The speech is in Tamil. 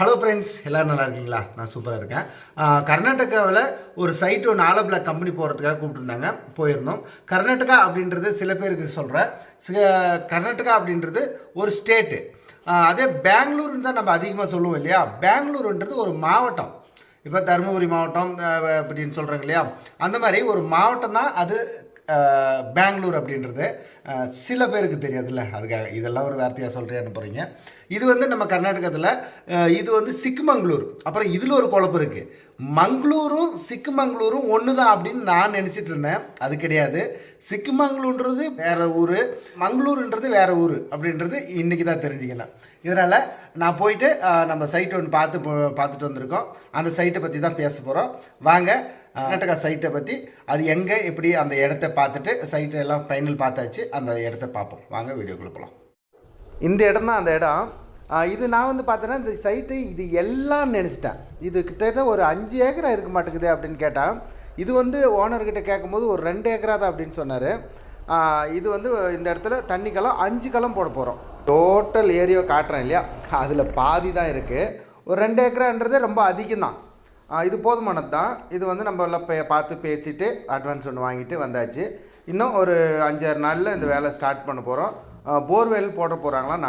ஹலோ ஃப்ரெண்ட்ஸ் எல்லோரும் நல்லா இருக்கீங்களா? நான் சூப்பராக இருக்கேன். கர்நாடகாவில் ஒரு சைட் ஒன்று ஆலப்பிள கம்பெனி போகிறதுக்காக கூப்பிட்டுருந்தாங்க. போயிருந்தோம். கர்நாடகா அப்படின்றது சில பேருக்கு சொல்கிறேன் கர்நாடகா அப்படின்றது ஒரு ஸ்டேட்டு அதே பெங்களூருன்னு தான் நம்ம அதிகமாக சொல்லுவோம் இல்லையா? பெங்களூருன்றது ஒரு மாவட்டம். இப்போ தருமபுரி மாவட்டம் அப்படின்னு சொல்கிறாங்க இல்லையா? அந்த மாதிரி ஒரு மாவட்டம் தான் அது பெங்களூர் அப்படின்றது சில பேருக்கு தெரியாதுல்ல. அதுக்காக இதெல்லாம் ஒரு வார்த்தையாக சொல்கிறேன்னு போகிறீங்க இது வந்து நம்ம கர்நாடகத்தில் இது வந்து சிக்மங்களூர் அப்புறம் இதில் ஒரு குழப்பம் இருக்குது மங்களூரும் சிக்மங்களூரும் ஒன்று தான் அப்படின்னு நான் நினச்சிட்டு இருந்தேன். அது கிடையாது. சிக்மங்களூர்ன்றது வேற ஊர் மங்களூருன்றது வேற ஊர் அப்படின்றது இன்றைக்கி தான் தெரிஞ்சுக்கலாம். இதனால் நான் போயிட்டு நம்ம சைட் ஒன்று பார்த்து பார்த்துட்டு வந்திருக்கோம். அந்த சைட்டை பற்றி தான் பேச போகிறோம் வாங்க கர்நாடகா சைட்டை பற்றி அது எங்கே எப்படி அந்த இடத்த பார்த்துட்டு சைட்டை எல்லாம் ஃபைனல் பார்த்தாச்சு அந்த இடத்த பார்ப்போம். வாங்க வீடியோக்குள்ளே போகலாம் இந்த இடம் தான் அந்த இடம். இது நான் வந்து பார்த்தேன்னா இந்த சைட்டு இது எல்லாம் நினச்சிட்டேன். இது கிட்டத்தட்ட ஒரு அஞ்சு ஏக்கரா இருக்க மாட்டேங்குது அப்படின்னு கேட்டேன். இது வந்து ஓனர்கிட்ட கேட்கும்போது ஒரு ரெண்டு ஏக்கரா தான் அப்படின்னு சொன்னார். இது வந்து இந்த இடத்துல தண்ணி களம் அஞ்சு களம் போட போகிறோம் டோட்டல் ஏரியா காட்டுறேன் இல்லையா? அதில் பாதி தான் இருக்குது ஒரு ரெண்டு ஏக்கரான்றது ரொம்ப அதிகம் தான் இது போதுமானது தான் இது வந்து நம்ம எல்லாம் பார்த்து பேசிவிட்டு அட்வான்ஸ் ஒன்று வாங்கிட்டு வந்தாச்சு. இன்னும் ஒரு அஞ்சாறு நாளில் இந்த வேலை ஸ்டார்ட் பண்ண போகிறோம் போர்வெல் போட போகிறாங்களா